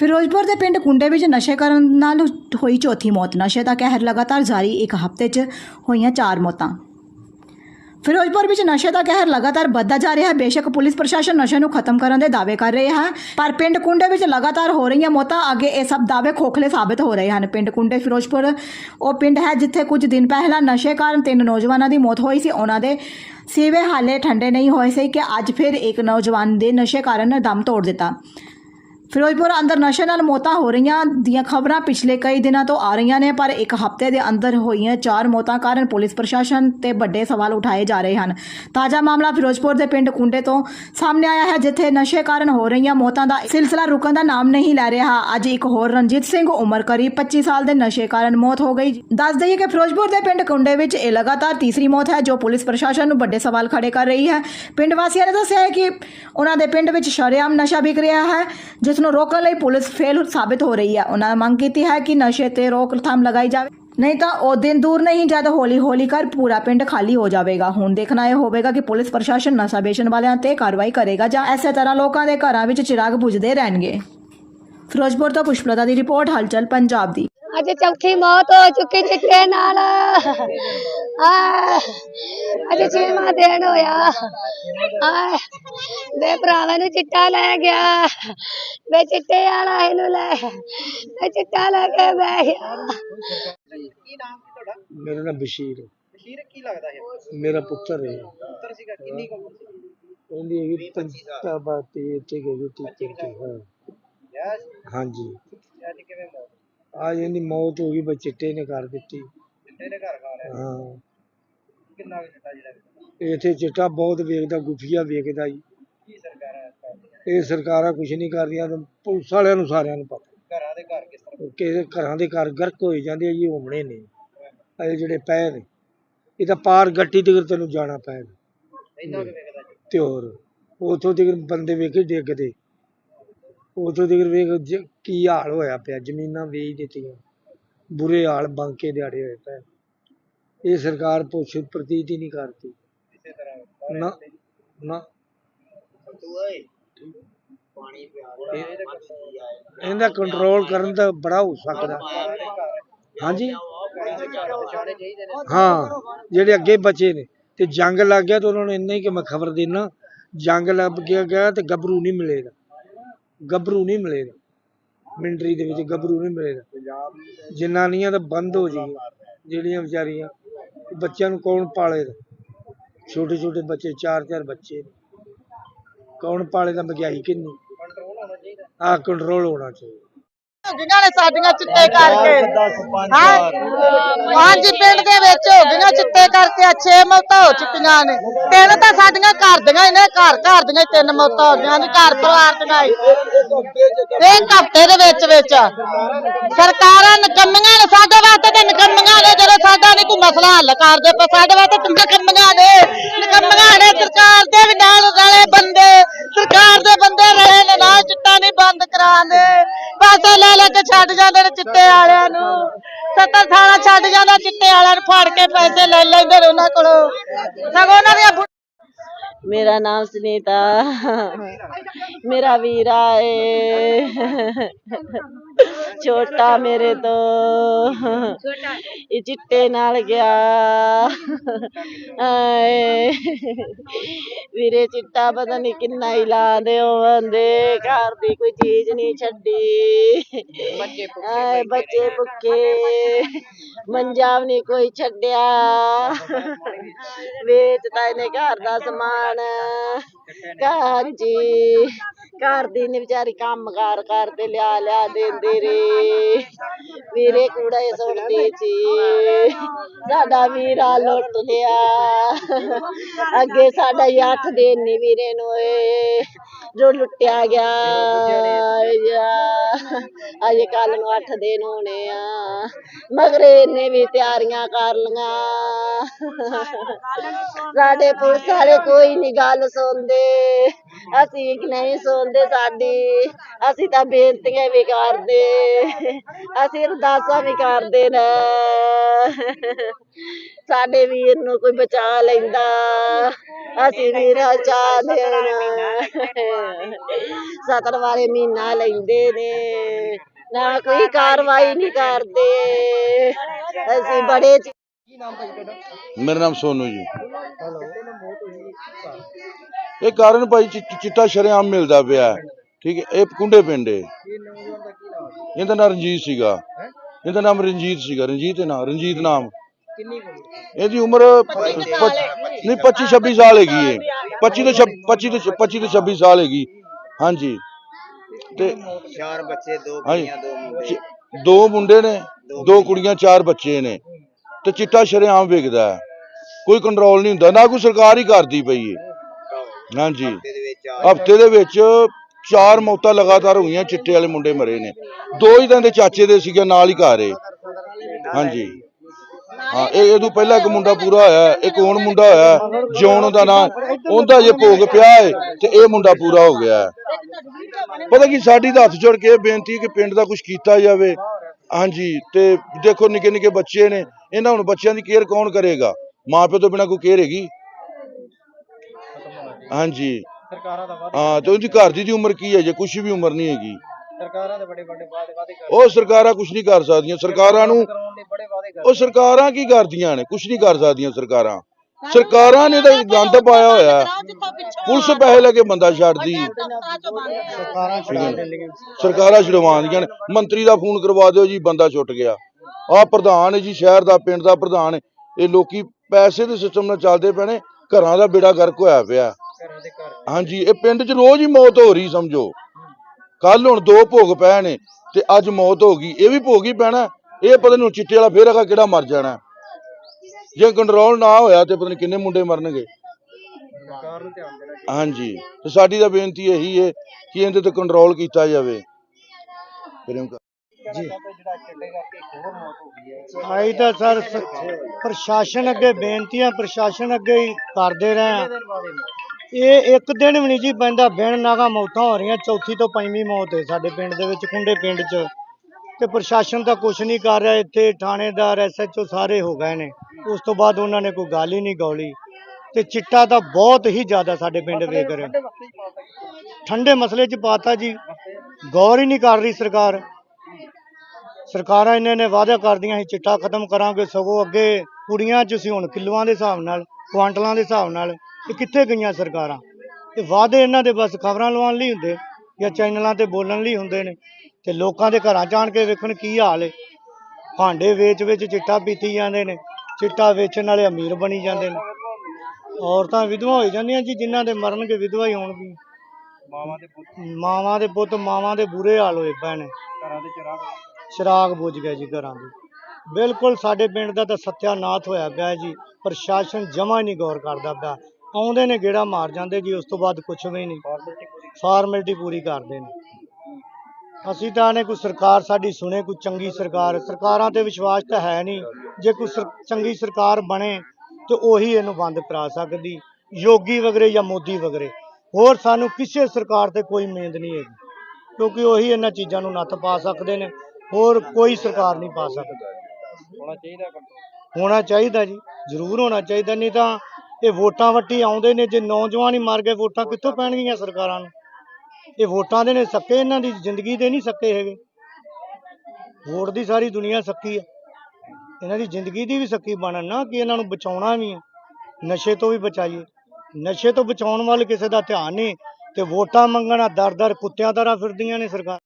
ਫਿਰੋਜ਼ਪੁਰ ਦੇ ਪਿੰਡ ਕੁੰਡੇ ਵਿੱਚ ਨਸ਼ੇ ਕਰਨ ਨਾਲ ਹੋਈ ਚੌਥੀ ਮੌਤ। ਨਸ਼ੇ ਦਾ ਕਹਿਰ ਲਗਾਤਾਰ ਜਾਰੀ, ਇੱਕ ਹਫ਼ਤੇ 'ਚ ਹੋਈਆਂ ਚਾਰ ਮੌਤਾਂ। ਫਿਰੋਜ਼ਪੁਰ ਵਿੱਚ ਨਸ਼ੇ ਦਾ ਕਹਿਰ ਲਗਾਤਾਰ ਵੱਧਦਾ ਜਾ ਰਿਹਾ ਹੈ। ਬੇਸ਼ੱਕ ਪੁਲਿਸ ਪ੍ਰਸ਼ਾਸਨ ਨਸ਼ੇ ਨੂੰ ਖਤਮ ਕਰਨ ਦੇ ਦਾਅਵੇ ਕਰ ਰਿਹਾ ਹੈ, ਪਰ ਪਿੰਡ ਕੁੰਡੇ ਵਿੱਚ ਲਗਾਤਾਰ ਹੋ ਰਹੀਆਂ ਮੌਤਾਂ ਅੱਗੇ ਇਹ ਸਭ ਦਾਅਵੇ ਖੋਖਲੇ ਸਾਬਤ ਹੋ ਰਹੇ ਹਨ। ਪਿੰਡ ਕੁੰਡੇ, ਫਿਰੋਜ਼ਪੁਰ ਉਹ ਪਿੰਡ ਹੈ ਜਿੱਥੇ ਕੁਝ ਦਿਨ ਪਹਿਲਾਂ ਨਸ਼ੇ ਕਾਰਨ ਤਿੰਨ ਨੌਜਵਾਨਾਂ ਦੀ ਮੌਤ ਹੋਈ ਸੀ। ਉਹਨਾਂ ਦੇ ਸੀਵੇ ਹਾਲੇ ਠੰਡੇ ਨਹੀਂ ਹੋਏ ਸੀ ਕਿ ਅੱਜ ਫਿਰ ਇੱਕ ਨੌਜਵਾਨ ਦੇ ਨਸ਼ੇ ਕਾਰਨ ਦਮ ਤੋੜ ਦਿੱਤਾ। ਫਿਰੋਜ਼ਪੁਰ ਅੰਦਰ ਨਸ਼ੇ ਨਾਲ ਮੌਤਾਂ ਹੋ ਰਹੀਆਂ ਦੀਆਂ ਖਬਰਾਂ ਪਿਛਲੇ ਕਈ ਦਿਨਾਂ ਤੋਂ ਆ ਰਹੀਆਂ ਨੇ, ਪਰ ਇੱਕ ਹਫ਼ਤੇ ਦੇ ਅੰਦਰ ਹੋਈਆਂ ਚਾਰ ਮੌਤਾਂ ਕਾਰਨ ਪੁਲਿਸ ਪ੍ਰਸ਼ਾਸਨ ਤੇ ਵੱਡੇ ਸਵਾਲ ਉਠਾਏ ਜਾ ਰਹੇ ਹਨ। ਤਾਜ਼ਾ ਮਾਮਲਾ ਫਿਰੋਜ਼ਪੁਰ ਦੇ ਪਿੰਡ ਕੁੰਡੇ ਤੋਂ ਸਾਹਮਣੇ ਆਇਆ ਹੈ, ਜਿੱਥੇ ਨਸ਼ੇ ਕਾਰਨ ਹੋ ਰਹੀਆਂ ਮੌਤਾਂ ਦਾ ਸਿਲਸਿਲਾ ਰੁਕਣ ਦਾ ਨਾਮ ਨਹੀਂ ਲੈ ਰਿਹਾ। ਅੱਜ ਇੱਕ ਹੋਰ ਰਣਜੀਤ ਸਿੰਘ, ਉਮਰ ਕਰੀਬ 25 ਸਾਲ ਦੇ ਨਸ਼ੇ ਕਾਰਨ ਮੌਤ ਹੋ ਗਈ। ਦੱਸ ਦਈਏ ਕਿ ਫਿਰੋਜ਼ਪੁਰ ਦੇ ਪਿੰਡ ਕੁੰਡੇ ਵਿੱਚ ਇਹ ਲਗਾਤਾਰ ਤੀਸਰੀ ਮੌਤ ਹੈ, ਜੋ ਪੁਲਿਸ ਪ੍ਰਸ਼ਾਸਨ ਨੂੰ ਵੱਡੇ ਸਵਾਲ ਖੜੇ ਕਰ ਰਹੀ ਹੈ। ਪਿੰਡ ਵਾਸੀਆਂ ਨੇ ਦੱਸਿਆ ਹੈ ਕਿ ਉਹਨਾਂ ਦੇ ਪਿੰਡ ਵਿੱਚ ਸ਼ਰੇਆਮ ਨਸ਼ਾ ਵਿਕ ਰਿਹਾ ਹੈ, ਜਿਸ ਨੂੰ ਰੋਕਣ ਲਈ ਪੁਲਿਸ ਫੇਲ ਸਾਬਿਤ ਹੋ ਰਹੀ ਹੈ। ਉਹਨਾਂ ਮੰਗ ਕੀਤੀ ਹੈ ਕਿ ਨਸ਼ੇ ਤੇ ਰੋਕਥਾਮ ਲਗਾਈ ਜਾਵੇ। ਨਹੀਂ ਤਾਂ ਉਹ ਦਿਨ ਦੂਰ ਨਹੀਂ, ਜਦ ਹੌਲੀ ਹੌਲੀ ਕਰ ਪੂਰਾ ਪਿੰਡ ਖਾਲੀ ਹੋ ਜਾਵੇਗਾ। ਹੁਣ ਦੇਖਣਾ ਇਹ ਹੋਵੇਗਾ ਕਿ ਪੁਲਿਸ ਪ੍ਰਸ਼ਾਸਨ ਨਸ਼ਾ ਵੇਚਣ ਵਾਲਿਆਂ ਤੇ ਕਾਰਵਾਈ ਕਰੇਗਾ ਜਾਂ ਐਸੇ ਤਰ੍ਹਾਂ ਲੋਕਾਂ ਦੇ ਘਰਾਂ ਵਿੱਚ ਚਿਰਾਗ ਬੁਝਦੇ ਰਹਿਣਗੇ। ਫਿਰੋਜ਼ਪੁਰ ਤੋਂ ਪੁਸ਼ਪਲਤਾ ਦੀ ਰਿਪੋਰਟ, ਹਲਚਲ ਪੰਜਾਬ ਦੀ। ਅੱਜ ਚੌਥੀ ਮੌਤ ਹੋ ਚੁੱਕੀ ਚਿੱਟੇ ਨਾਲ। ਅੱਜ ਛੇਵਾਂ ਦਿਨ ਹੋਇਆ। ਆ ਦੇ ਭਰਾਵਾਂ ਨੂੰ ਚਿੱਟਾ ਲੈ ਗਿਆ। ਵੇ ਚਿੱਟੇ ਵਾਲਾ ਇਹਨੂੰ ਲੈ। ਵੇ ਚਿੱਟਾ ਲੈ ਕੇ ਬਹਿ ਗਿਆ। ਕੀ ਨਾਮ ਸੀ ਤੁਹਾਡਾ? ਮੇਰਾ ਨਾਮ ਬਸ਼ੀਰ ਹੈ। ਬਸ਼ੀਰ ਕੀ ਲੱਗਦਾ ਹੈ? ਮੇਰਾ ਪੁੱਤਰ ਹੈ। ਪੁੱਤਰ ਸੀਗਾ ਕਿੰਨੀ ਕੁ ਉਮਰ ਸੀ? ਉਹਦੀ ਹੈਗੀ ਪੰਤਾ ਬਾਤੀ ਤੇ ਗਈ ਤੀ ਤੇ ਹਾਂ। ਵਿਆਹ ਹਾਂਜੀ। ਅੱਜ ਕਿਵੇਂ ਮੌਤ? ਅੱਜ ਇਹਦੀ ਮੌਤ ਹੋ ਗਈ ਬਈ ਚਿੱਟੇ ਨੇ ਕਰ ਦਿੱਤੀ। ਚਿੱਟੇ ਨੇ ਘਰ ਖਾ ਲਿਆ। ਹਾਂ। ਕਿੰਨਾ ਕੁ ਚਿੱਟਾ ਜਿਹੜਾ ਵਿਕਦਾ? ਇੱਥੇ ਚਿੱਟਾ ਬਹੁਤ ਵੇਚਦਾ ਗੁਫੀਆ ਵੇਚਦਾ ਜੀ। ਕੀ ਸਰਕਾਰਾਂ ਕਰਦੀਆਂ? ਇਹ ਸਰਕਾਰਾਂ ਕੁਝ ਨਹੀਂ ਕਰ ਰਹੀਆਂ ਤੇ ਪੁਲਿਸ ਵਾਲਿਆਂ ਨੂੰ ਸਾਰਿਆਂ ਨੂੰ ਪਤਾ। ਘਰਾਂ ਦੇ ਘਰ ਕਿਸ ਤਰ੍ਹਾਂ? ਕਿ ਘਰਾਂ ਦੇ ਘਰ ਗਰਕ ਹੋਈ ਜਾਂਦੇ ਆ ਜੀ ਹੋਣੇ ਨੇ। ਇਹ ਜਿਹੜੇ ਪਏ ਨੇ ਇਹ ਤਾਂ ਪਾਰ ਗੱਟੀ ਤੱਕ ਤੈਨੂੰ ਜਾਣਾ ਪੈਗਾ ਇੰਨਾ ਕੁ ਵਿਕਦਾ ਜੀ। ਤੇ ਹੋਰ ਉਥੋਂ ਤੱਕ ਬੰਦੇ ਵੇਖੇ ਡਿੱਗਦੇ ਉਥੋਂ ਤੱਕ ਵੇਖ ਜ- ਕੀ ਹਾਲ ਹੋਇਆ ਪਿਆ ਜ਼ਮੀਨਾਂ ਵੇਚ ਦਿੱਤੀਆਂ। ਬੁਰੇ ਹਾਲ ਬੰਕੇ ਦਿਹਾੜੇ ਹੋਏ ਪਏ। ਇਹ ਸਰਕਾਰ ਪੁੱਛ ਪ੍ਰਤੀਤ ਹੀ ਨਹੀਂ ਕਰਦੀ। ਇਸੇ ਤਰ੍ਹਾਂ ਨਾ ਨਾ। ਤੂੰ ਓਏ ਪਾਣੀ ਪਿਆ ਇਹਦਾ ਕੰਟਰੋਲ ਕਰਨ ਦਾ ਬੜਾ ਹੋ ਸਕਦਾ। ਹਾਂਜੀ। ਹਾਂ ਜਿਹੜੇ ਅੱਗੇ ਬਚੇ ਨੇ ਤੇ ਜੰਗ ਲੱਗ ਗਿਆ ਤਾਂ ਉਹਨਾਂ ਨੂੰ ਇੰਨਾ ਹੀ ਕਿ ਮੈਂ ਖਬਰ ਦੇਣਾ ਜੰਗ ਲੱਗ ਗਿਆ ਗਿਆ ਤੇ ਗੱਭਰੂ ਨਹੀਂ ਮਿਲੇਗਾ। ਗੱਭਰੂ ਨਹੀਂ ਮਿਲੇਗਾ। ਮਿਲਟਰੀ ਦੇ ਵਿੱਚ ਗੱਭਰੂ ਨਹੀਂ ਮਿਲੇਗਾ। ਜਨਾਨੀਆਂ ਤਾਂ ਬੰਦ ਹੋ ਜੀ ਜਿਹੜੀਆਂ ਵਿਚਾਰੀਆਂ ਬੱਚਿਆਂ ਨੂੰ ਕੌਣ ਪਾਲੇਗਾ ਛੋਟੇ ਛੋਟੇ ਬੱਚੇ, ਚਾਰ ਚਾਰ ਬੱਚੇ। ਨੇ ਕੌਣ ਪਾਲੇਗਾ ਮਹਿੰਗਾਈ ਕਿੰਨੀ? ਕੰਟਰੋਲ ਆ ਕੰਟਰੋਲ ਹੋਣਾ ਚਾਹੀਦਾ। ਗਈਆਂ ਨੇ ਸਾਡੀਆਂ ਚਿੱਟੇ ਕਰਕੇ। ਹਾਂ। ਹਾਂਜੀ ਪਿੰਡ ਦੇ ਵਿੱਚ ਹੋ ਗਈਆਂ ਚਿੱਟੇ ਕਰਕੇ ਛੇ ਮੌਤਾਂ ਹੋ ਚੁੱਕੀਆਂ ਨੇ। ਤਿੰਨ ਤਾਂ ਸਾਡੀਆਂ ਘਰ ਦੀਆਂ ਹੀ ਨੇ ਘਰ ਘਰ ਦੀਆਂ ਤਿੰਨ ਮੌਤਾਂ ਹੋ ਗਈਆਂ ਨੇ ਘਰ ਪਰਿਵਾਰ ਦੀਆਂ ਹੀ। ਇੱਕ ਹਫ਼ਤੇ ਦੇ ਵਿੱਚ ਵਿੱਚ। ਸਰਕਾਰਾਂ ਨਕੰਮੀਆਂ ਨੇ ਸਾਡੇ ਵਾਸਤੇ ਤੇ ਨਕੰਮੀਆਂ ਨੇ ਜਦੋਂ ਸਾਡਾ ਨਹੀਂ ਕੋਈ ਮਸਲਾ ਹੱਲ ਕਰਦੇ ਪਰ ਸਾਡੇ ਵਾਸਤੇ ਤੇ ਨਕੰਮੀਆਂ ਨੇ। ਨਕੰਮੀਆਂ ਨੇ ਸਰਕਾਰ ਦੇ ਵੀ ਨਾਲ ਰਲੇ ਬੰਦੇ। ਸਰਕਾਰ ਦੇ ਬੰਦੇ ਰਹੇ ਨੇ ਨਾ ਚਿੱਟਾ ਨਹੀਂ ਬੰਦ ਕਰਾਉਂਦੇ ਪੈਸੇ ਲੈ ਲੈ ਕੇ ਛੱਡ ਜਾਂਦੇ ਨੇ ਚਿੱਟੇ ਵਾਲਿਆਂ ਨੂੰ। ਸੱਤਰ ਥਾਣਾ ਛੱਡ ਜਾਂਦਾ ਚਿੱਟੇ ਵਾਲਿਆਂ ਨੂੰ, ਫੜ ਕੇ ਪੈਸੇ ਲੈ ਲੈਂਦੇ ਨੇ ਉਹਨਾਂ ਕੋਲੋਂ। ਸਗੋਂ ਉਹਨਾਂ ਦੀਆਂ ਮੇਰਾ ਨਾਮ ਸੁਨੀਤਾ। ਮੇਰਾ ਵੀਰਾ ਏ। ਛੋਟਾ ਮੇਰੇ ਤੋਂ। ਇਹ ਚਿੱਟੇ ਨਾਲ ਗਿਆ। ਆਏ। ਵੀਰੇ ਚਿੱਟਾ ਪਤਾ ਨਹੀਂ ਕਿੰਨਾ ਹੀ ਲਾਦੇ ਹੋਵੰਦੇ ਘਰ ਦੀ ਕੋਈ ਚੀਜ਼ ਨਹੀਂ ਛੱਡੀ। ਬੱਚੇ ਭੁੱਖੇ ਮੰਜਾ ਵੀ ਨਹੀਂ ਕੋਈ ਛੱਡਿਆ। ਵੇਚਦਾ ਇਹਨੇ ਘਰ ਦਾ ਸਮਾਨ। ਘਰ ਜੀ। ਘਰ ਦੀ ਨੇ ਵਿਚਾਰੀ ਕੰਮ ਕਾਰ ਕਰਦੇ, ਲਿਆ ਲਿਆ ਦਿੰਦੇ ਰੇ ਵੀਰੇ ਕੂੜੇ ਸੁੱਟਦੀ ਸੀ। ਸਾਡਾ ਵੀਰਾ ਲੁੱਟ ਲਿਆ। ਅੱਗੇ ਸਾਡਾ ਹੀ ਹੱਥ ਦਿਨ ਨੀ ਵੀਰੇ ਨੂੰ ਏ ਜੋ ਲੁੱਟਿਆ ਗਿਆ। ਅਜੇ ਕੱਲ ਨੂੰ ਅੱਠ ਦਿਨ ਹੋਣੇ ਆ। ਮਗਰ ਇਹਨੇ ਵੀ ਤਿਆਰੀਆਂ ਕਰ ਲੀਆਂ ਸਾਡੇ ਪੁਲਿਸ ਵਾਲੇ ਕੋਈ ਨਹੀਂ ਗੱਲ ਸੁਣਦੇ। ਅਸੀਂ ਨਹੀਂ ਸੁਣਦੇ ਸਾਡੀ। ਅਸੀਂ ਤਾਂ ਬੇਨਤੀਆਂ ਵੀ ਕਰਦੇ। ਅਸੀਂ ਅਰਦਾਸਾਂ ਵੀ ਕਰਦੇ ਨੇ। ਸਾਡੇ ਵੀਰ ਨੂੰ ਕੋਈ ਬਚਾ ਲੈਂਦਾ। ਅਸੀਂ ਵੀਰਾਂ ਚਾਹ ਦੇਣਾ। ਸਤਰ ਵਾਲੇ ਮਹੀਨਾ ਲੈਂਦੇ ਨੇ। ਨਾ ਕੋਈ ਕਾਰਵਾਈ ਨਹੀਂ ਕਰਦੇ। ਅਸੀਂ ਬੜੇ ਮੇਰਾ ਨਾਮ ਸੋਨੂ ਜੀ। ਇਹ ਕਾਰਨ ਭਾਈ ਚਿੱਟਾ ਸ਼ਰੇਆਮ ਮਿਲਦਾ ਪਿਆ। ਠੀਕ ਹੈ ਇਹ ਕੁੰਡੇ ਪਿੰਡ ਇਹਦਾ ਨਾਮ ਰਣਜੀਤ ਸੀਗਾ। ਇਹਦਾ ਨਾਮ ਰਣਜੀਤ ਸੀਗਾ ਰਣਜੀਤ ਹੈ ਨਾ ਰਣਜੀਤ ਨਾਮ। ਇਹਦੀ ਉਮਰ ਪ- ਪ- ਨਹੀਂ 25 26 ਸਾਲ ਹੈਗੀ ਹੈ 25 ਤੋਂ 25 ਤੋਂ 25 ਤੋਂ 26 ਸਾਲ ਹੈਗੀ। ਹਾਂਜੀ। ਤੇ ਚਾਰ ਬੱਚੇ ਦੋ ਹਾਂਜੀ। ਕੁੜੀਆਂ ਦੋ ਮੁੰਡੇ। ਚ- ਦੋ ਮੁੰਡੇ ਨੇ ਦੋ ਕੁੜੀਆਂ। ਚਾਰ ਬੱਚੇ ਨੇ। ਤੇ ਚਿੱਟਾ ਸ਼ਰੇਆਮ ਵਿਕਦਾ ਹੈ। ਕੋਈ ਕੰਟਰੋਲ ਨਹੀਂ ਹੁੰਦਾ ਨਾ ਕੋਈ ਸਰਕਾਰ ਹੀ ਕਰਦੀ ਪਈ ਹੈ ਹਾਂਜੀ। ਦੇ ਵਿੱਚ ਚਾਰ ਹਫ਼ਤੇ ਦੇ ਵਿੱਚ ਚਾਰ ਮੌਤਾਂ ਲਗਾਤਾਰ ਹੋਈਆਂ ਚਿੱਟੇ ਵਾਲੇ ਮੁੰਡੇ ਮਰੇ ਨੇ। ਦੋ ਹੀ ਤਾਂ ਦੇ ਚਾਚੇ ਦੇ ਸੀਗੇ ਨਾਲ ਹੀ ਘਰ ਏ। ਹਾਂਜੀ। ਹਾਂ ਇਹ ਇਹ ਪਹਿਲਾਂ ਇੱਕ ਮੁੰਡਾ ਪੂਰਾ ਹੋਇਆ ਹੈ, ਇੱਕ ਹੁਣ ਮੁੰਡਾ ਹੋਇਆ ਜਿਉਣ ਦਾ ਨਾਂ ਉਹਦਾ ਜੇ ਭੋਗ ਪਿਆ ਏ ਤੇ ਇਹ ਮੁੰਡਾ ਪੂਰਾ ਹੋ ਗਿਆ। ਪਤਾ ਕੀ ਸਾਡੀ ਤਾਂ ਹੱਥ ਜੋੜ ਕੇ ਇਹ ਬੇਨਤੀ ਕਿ ਪਿੰਡ ਦਾ ਕੁਝ ਕੀਤਾ ਜਾਵੇ। ਹਾਂਜੀ ਤੇ ਦੇਖੋ ਨਿੱਕੇ ਨਿੱਕੇ ਬੱਚੇ ਨੇ ਇਹਨਾਂ ਹੁਣ ਬੱਚਿਆਂ ਦੀ ਕੇਅਰ ਕੌਣ ਕਰੇਗਾ? ਮਾਂ ਪਿਓ ਤੋਂ ਬਿਨਾ ਕੋਈ ਕੇਅਰ ਹੈਗੀ? ਹਾਂਜੀ। ਸਰਕਾਰਾਂ ਦਾ ਵਾਅਦੇ ਹਾਂ ਤੇ ਉਹਦੀ ਘਰ ਦੀ ਦੀ ਉਮਰ ਕੀ ਹੈ? ਜੇ ਕੁਛ ਵੀ ਉਮਰ ਨਹੀਂ ਹੈਗੀ। ਸਰਕਾਰਾਂ ਦੇ ਬੜੇ ਵੱਡੇ ਵਾਅਦੇ ਵਾਅਦੇ ਕਰ ਉਹ ਸਰਕਾਰਾਂ ਕੁਛ ਨਹੀਂ ਕਰ ਸਕਦੀਆਂ। ਸਰਕਾਰਾਂ ਨੂੰ ਕਰਾਉਣ ਦੇ ਬੜੇ ਵਾਅਦੇ ਕਰ ਉਹ ਸਰਕਾਰਾਂ ਕੀ ਕਰਦੀਆਂ ਨੇ? ਕੁਛ ਨਹੀਂ ਕਰ ਸਕਦੀਆਂ ਸਰਕਾਰਾਂ। ਸਰਕਾਰਾਂ ਨੇ ਤਾਂ ਗੰਦ ਪਾਇਆ ਹੋਇਆ। ਪੁਲਿਸ ਪੈਸੇ ਲੈ ਕੇ ਬੰਦਾ ਛੱਡਦੀ। ਸਰਕਾਰਾਂ ਛੁਡਾ ਦਿੰਦੀਆਂ ਸਰਕਾਰਾਂ ਛਡਵਾਉਂਦੀਆਂ ਨੇ। ਮੰਤਰੀ ਦਾ ਫੋਨ ਕਰਵਾ ਦਿਓ ਜੀ ਬੰਦਾ ਛੁੱਟ ਗਿਆ। ਆਹ ਪ੍ਰਧਾਨ ਹੈ ਜੀ ਸ਼ਹਿਰ ਦਾ ਪਿੰਡ ਦਾ ਪ੍ਰਧਾਨ ਹੈ। ਇਹ ਲੋਕੀ ਪੈਸੇ ਦੇ ਸਿਸਟਮ ਨਾਲ ਚੱਲਦੇ ਪਏ ਨੇ। ਘਰਾਂ ਦਾ ਬੇੜਾ ਗਰਕ ਹੋਇਆ ਪਿਆ। ਹਾਂਜੀ ਇਹ ਪਿੰਡ 'ਚ ਰੋਜ਼ ਹੀ ਮੌਤ ਹੋ ਰਹੀ ਸਮਝੋ। ਕੱਲ ਹੁਣ ਦੋ ਭੋਗ ਪਏ ਨੇ ਤੇ ਅੱਜ ਮੌਤ ਹੋ ਗਈ ਇਹ ਵੀ ਭੋਗ ਹੀ ਪੈਣਾ। ਇਹ ਪਤਾ ਨਹੀਂ ਚਿੱਟੇ ਵਾਲਾ ਫੇਰ ਅਗਾ ਕਿਹੜਾ ਮਰ ਜਾਣਾ। ਜੇ ਕੰਟਰੋਲ ਨਾ ਹੋਇਆ ਤੇ ਪਤਾ ਨਹੀਂ ਕਿੰਨੇ ਮੁੰਡੇ ਮਰਨਗੇ। ਹਾਂਜੀ ਤੇ ਸਾਡੀ ਤਾਂ ਬੇਨਤੀ ਇਹੀ ਹੈ ਕਿ ਇਹਦੇ ਤੇ ਕੰਟਰੋਲ ਕੀਤਾ ਜਾਵੇ। ਜੀ ਜਿਹੜਾ ਚਿੱਟੇ ਕਰਕੇ ਇੱਕ ਹੋਰ ਮੌਤ ਹੋ ਗਈ ਹੈ ਅਸੀਂ ਤਾਂ ਸਰ ਪ੍ਰਸ਼ਾਸਨ ਅੱਗੇ ਬੇਨਤੀਆਂ ਪ੍ਰਸ਼ਾਸਨ ਅੱਗੇ ਹੀ ਕਰਦੇ ਰਹੇ ਇਹ ਇੱਕ ਦਿਨ ਵੀ ਨਹੀਂ ਜੀ ਪੈਂਦਾ। ਬਿਨ ਨਾਗਾ ਮੌਤਾਂ ਹੋ ਰਹੀਆਂ। ਚੌਥੀ ਤੋਂ ਪੰਜਵੀਂ ਮੌਤ ਹੈ ਸਾਡੇ ਪਿੰਡ ਦੇ ਵਿੱਚ ਕੁੰਡੇ ਪਿੰਡ 'ਚ। ਤੇ ਪ੍ਰਸ਼ਾਸਨ ਤਾਂ ਕੁਝ ਨਹੀਂ ਕਰ ਰਿਹਾ। ਇੱਥੇ ਥਾਣੇਦਾਰ ਐਸਐਚਓ ਸਾਰੇ ਹੋ ਗਏ ਨੇ। ਉਸ ਤੋਂ ਬਾਅਦ ਉਹਨਾਂ ਨੇ ਕੋਈ ਗੱਲ ਹੀ ਨਹੀਂ ਗੌਲੀ। ਤੇ ਚਿੱਟਾ ਤਾਂ ਬਹੁਤ ਹੀ ਜ਼ਿਆਦਾ ਸਾਡੇ ਪਿੰਡ ਵੇਖ ਰਿਹਾ ਠੰਡੇ ਮਸਲੇ 'ਚ ਪਾਤਾ ਜੀ। ਗੌਰ ਹੀ ਨਹੀਂ ਕਰ ਰਹੀ ਸਰਕਾਰ। ਸਰਕਾਰਾਂ ਇਹਨਾਂ ਨੇ ਵਾਅਦਾ ਕਰਦੀਆਂ ਸੀ, ਚਿੱਟਾ ਖਤਮ ਕਰਾਂਗੇ ਸਗੋਂ ਅੱਗੇ ਕੁੜੀਆਂ 'ਚ ਸੀ ਹੁਣ, ਕਿਲੋਆਂ ਦੇ ਹਿਸਾਬ ਨਾਲ, ਕੁਆਂਟਲਾਂ ਦੇ ਹਿਸਾਬ ਨਾਲ। ਇਹ ਕਿੱਥੇ ਗਈਆਂ ਸਰਕਾਰਾਂ? ਇਹ ਵਾਅਦੇ ਇਹਨਾਂ ਦੇ ਬਸ ਖਬਰਾਂ ਲਵਾਉਣ ਲਈ ਹੁੰਦੇ ਜਾਂ ਚੈਨਲਾਂ ਤੇ ਬੋਲਣ ਲਈ ਹੁੰਦੇ ਨੇ ਤੇ ਲੋਕਾਂ ਦੇ ਘਰਾਂ ਜਾਣ ਕੇ ਵੇਖਣ ਕੀ ਹਾਲ ਏ? ਭਾਂਡੇ ਵੇਚ ਵੇਚ ਚਿੱਟਾ ਪੀਤੀ ਜਾਂਦੇ ਨੇ ਚਿੱਟਾ ਵੇਚਣ ਵਾਲੇ ਅਮੀਰ ਬਣੀ ਜਾਂਦੇ ਨੇ। ਔਰਤਾਂ ਵਿਧਵਾ ਹੋ ਜਾਂਦੀਆਂ ਜੀ ਜਿਨ੍ਹਾਂ ਦੇ ਮਰਨਗੇ ਵਿਧਵਾ ਹੀ ਹੋਣਗੀਆਂ ਮਾਵਾਂ ਦੇ ਪੁੱਤ। ਮਾਵਾਂ ਦੇ ਪੁੱਤ ਮਾਵਾਂ ਦੇ ਬੁਰੇ ਹਾਲ ਹੋਏ ਪਏ ਨੇ। ਘਰਾਂ ਦੇ ਚਿਰਾਗ। ਚਿਰਾਗ ਬੁਝ ਗਏ ਜੀ ਘਰਾਂ ਦੇ। ਬਿਲਕੁਲ ਸਾਡੇ ਪਿੰਡ ਦਾ ਤਾਂ ਸੱਤਿਆਨਾਥ ਹੋਇਆ ਪਿਆ ਜੀ ਪ੍ਰਸ਼ਾਸਨ ਜਮਾ ਨਹੀਂ ਗੌਰ ਕਰਦਾ ਪਿਆ। ਆਉਂਦੇ ਨੇ ਗੇੜਾ ਮਾਰ ਜਾਂਦੇ ਜੀ ਉਸ ਤੋਂ ਬਾਅਦ ਕੁਝ ਵੀ ਨਹੀਂ। ਫਾਰਮੈਲਿਟੀ ਪੂਰੀ ਕਰਦੇ ਨੇ। ਅਸੀਂ ਤਾਂ ਨੇ ਕੋਈ ਸਰਕਾਰ ਸਾਡੀ ਸੁਣੇ ਕੋਈ ਚੰਗੀ ਸਰਕਾਰ। ਸਰਕਾਰਾਂ ਤੇ ਵਿਸ਼ਵਾਸ ਤਾਂ ਹੈ ਨਹੀਂ। ਜੇ ਕੋਈ ਚੰਗੀ ਸਰਕਾਰ ਬਣੇ ਤੇ ਉਹੀ ਇਹਨੂੰ ਬੰਦ ਕਰਾ ਸਕਦੀ। ਯੋਗੀ ਵਗਰੇ ਜਾਂ ਮੋਦੀ ਵਗਰੇ। ਹੋਰ ਸਾਨੂੰ ਕਿਸੇ ਸਰਕਾਰ ਤੇ ਕੋਈ ਉਮੀਦ ਨਹੀਂ ਹੈਗੀ। ਕਿਉਂਕਿ ਉਹੀ ਇਹਨਾਂ ਚੀਜ਼ਾਂ ਨੂੰ ਨੱਥ ਪਾ ਸਕਦੇ ਨੇ। ਹੋਰ ਕੋਈ ਸਰਕਾਰ ਨਹੀਂ ਪਾ ਸਕਦੀ। ਹੋਣਾ ਚਾਹੀਦਾ ਕੰਟਰੋਲ ਹੋਣਾ ਚਾਹੀਦਾ ਜੀ। ਜ਼ਰੂਰ ਹੋਣਾ ਚਾਹੀਦਾ। ਨਹੀਂ ਤਾਂ ਇਹ ਵੋਟਾਂ ਵੱਟੀ ਆਉਂਦੇ ਨੇ, ਜੇ ਨੌਜਵਾਨ ਹੀ ਮਰ ਗਏ, ਵੋਟਾਂ ਕਿੱਥੋਂ ਪੈਣਗੀਆਂ ਸਰਕਾਰਾਂ ਨੂੰ? ਇਹ ਵੋਟਾਂ ਦੇ ਨੇ ਸੱਕੇ, ਇਹਨਾਂ ਦੀ ਜ਼ਿੰਦਗੀ ਦੇ ਨਹੀਂ ਸੱਕੇ ਹੈਗੇ। ਵੋਟ ਦੀ ਸਾਰੀ ਦੁਨੀਆ ਸੱਕੀ ਹੈ ਇਹਨਾਂ ਦੀ ਜ਼ਿੰਦਗੀ ਦੀ ਵੀ ਸੱਕੀ ਬਣਨ ਨਾ, ਕਿ ਇਹਨਾਂ ਨੂੰ ਬਚਾਉਣਾ ਵੀ ਹੈ ਨਸ਼ੇ ਤੋਂ ਵੀ ਬਚਾਈਏ। ਨਸ਼ੇ ਤੋਂ ਬਚਾਉਣ ਵੱਲ ਕਿਸੇ ਦਾ ਧਿਆਨ ਨਹੀਂ, ਤੇ ਵੋਟਾਂ ਮੰਗਣਾ ਦਰ ਦਰ ਕੁੱਤਿਆਂ ਤਰ੍ਹਾਂ ਫਿਰਦੀਆਂ ਨੇ ਸਰਕਾਰ।